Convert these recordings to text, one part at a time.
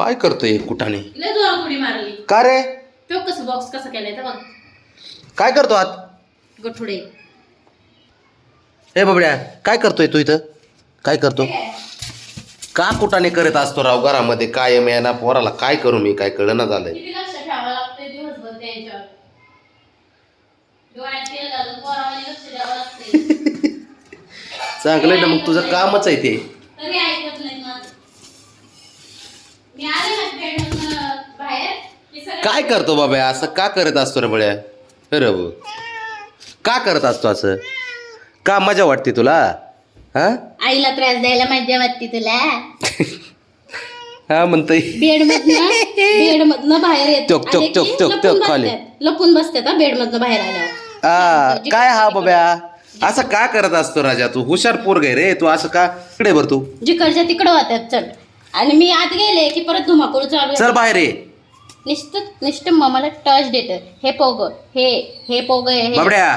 काय करतोय कुठाने? लय जोरात उडी मारली. का रे? तो कसं बॉक्स कसं केलाय तर बघ. काय करतो आत? गठुडे. हे बाबड्या काय करतोय तू इथं? काय करतो? का कुठाने करत असतो राव घरामध्ये? काय आहे ना पोराला? काय करू मी? काय कळना झालंय. किती लक्ष ठेवावं लागतंय दिवसभर त्यांच्यावर. डोळ्यात तेल घालून पोरावानी लक्ष द्यावं लागतंय. चांगलंय ना मग तुझं कामच आहे ते. काय करतो बाबा असं का करत असतो रे बड्या अरे भाऊ. का करत असतो असं? का मजा वाटते तुला? हा? आईला त्रास द्यायला मजा वाटते तुला. हा म्हणतोय. बेड मधनं बेड मधनं बाहेर येत टोक, टोक, आले की टोक, टोक, लपून टोक, खाली. लपून बसतात हा बेड मधनं बाहेर आल्यावर. आ काय हा बाब्या असं का करत असतो राजा तू? हुशार पोरग आहे रे तू असं का? इकडे भर तू. जिकडच्या तिकडं होत्यात चढ आणि मी आत गेले की परत धुमाकूळ चालू चल बाहेर ये. निस्त निस्त मला टच देत हे पोग हे हे पोग हे. बाबड्या.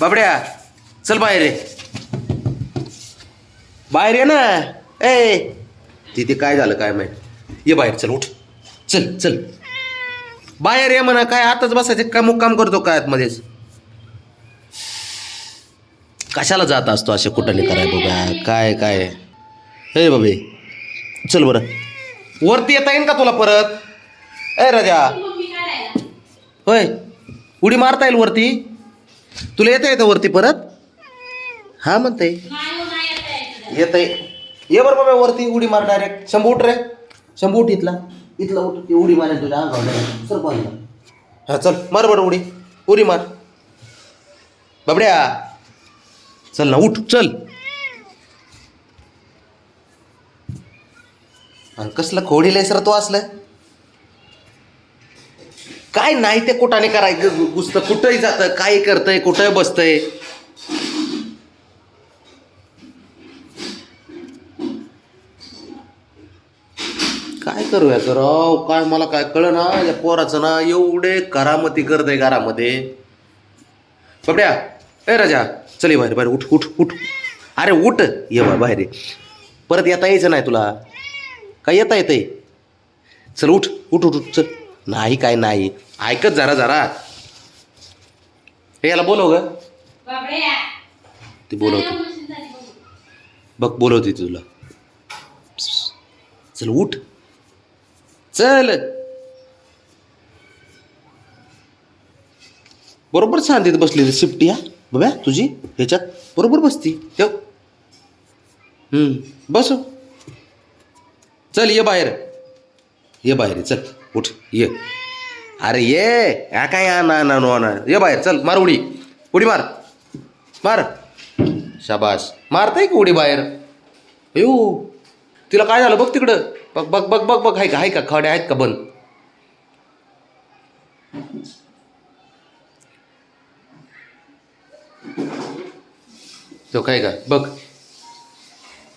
बाबड्या. चल बाहेर ये. बाहेर ये ना. ए. तिथे काय झालं काय माहीत? ये बाहेर चल उठ. चल चल. बाहेर ये म्हणा काय आताच बसायचं काय मुक्काम करतो काय आतमध्येच कशाला जात असतो असे कुठं कराय बाबा काय काय? हे बाबे. चल बरं. वरती येता येईन का तुला परत? ए राजा. होय. उडी मारता येईल वरती. तुला येता येतं वरती परत? हा म्हणते येत ये बरं बाबा वरती उडी मार डायरेक्ट शंभू उठ रे. शंभू उठ इथला. इथला उठ. ती उडी मारेल तुझ्या अंगावर. सर हा चल. मार बरं उडी. उडी मार. बाबड्या. चल ना उठ. चल. आणि कसलं खोडी सर तो असलं. काय नाही ते कुठाने करायचं? घुसतं कुठंही जातं काय करतंय कुठंही बसतंय? काय करूया राव? काय मला काय कळ ना या पोराचं ना एवढे करामती करतंय घरामध्ये. बबड्या ए राजा चल ये बाहेर बाहेर उठ उठ उठ. अरे उठ. ये बा बाहेर परत येता यायचं नाही तुला. काय येता येतंय? चल उठ उठ उठ उठ चल. नाही काय नाही. ऐकत जरा जरा. हे याला बोलव ग. ती बोलवते. बघ बोलवते तुला. चल उठ. चल. बरोबर शांतीत बसलेली शिफ्टी हा? बघा तुझी? ह्याच्यात? बरोबर बसती. ठेव. हम्म, बसो. चल ये बाहेर. ये बाहेर चल उठ ये. अरे ये या काय या ना ना नो ना. ये बाहेर चल मार उडी. उडी मार. मार. शाबास. मारताय का उडी बाहेर? येऊ तिला काय झालं बघ तिकडं. बघ बघ बघ बघ बघ आहे का आहे का खडे आहेत का बंद. तो काय का? बघ.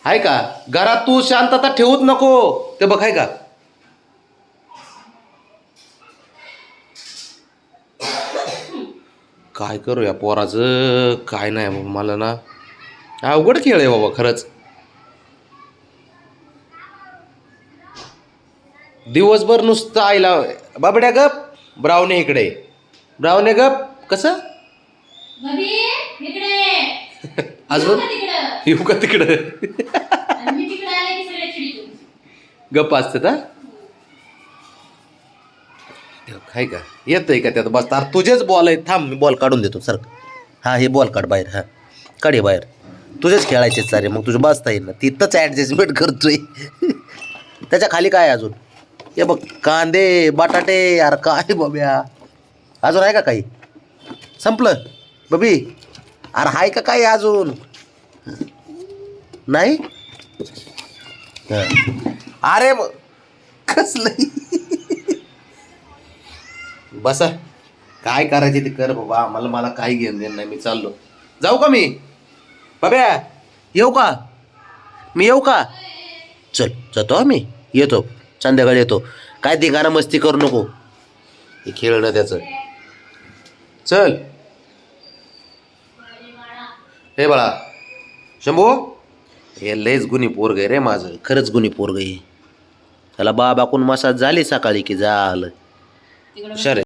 आहे का? घरात तू शांतता ठेवूच नको. ते बघ आहे का? काय करू या पोराचं? काय नाही बाबा मला ना अवघड खेळ आहे बाबा खरंच. दिवसभर नुसतं आईला बाबड्या गप ब्रावणे इकडे. ब्रावणे गप कसं? अजून? येऊ का तिकडं? गप्प असते का काय का? येतंय का त्यात? बस अरे तुझेच बॉल आहे थांब मी बॉल काढून देतो सर हा हे बॉल काढ बाहेर हा. काढ हे बाहेर. तुझेच खेळायचे सारे मग तुझं बसता येईल ना. तिथंच ॲडजस्टमेंट करतोय. त्याच्याखाली काय अजून? हे बघ कांदे बटाटे यार काय बाब्या. अजून आहे का काही? संपलं? बबी अरे आहे का काय अजून? नाही? अरे कसलं बसा. काय करायचे ते कर बाबा. मला मला काही घेणं देणं नाही. मी चाललो. जाऊ का मी? बाब्या येऊ का? मी येऊ का? चल जातो मी. येतो. संध्याकाळी येतो. काय धिंगाणा मस्ती करू नको. हे खेळणं त्याचं. चल. हे बाळा. शंभू हे लयच गुणी पोरग आहे रे माझं. खरंच गुन्हे पोरग आहे. त्याला बाबाकून मसाज झाली सकाळी की झालं. शर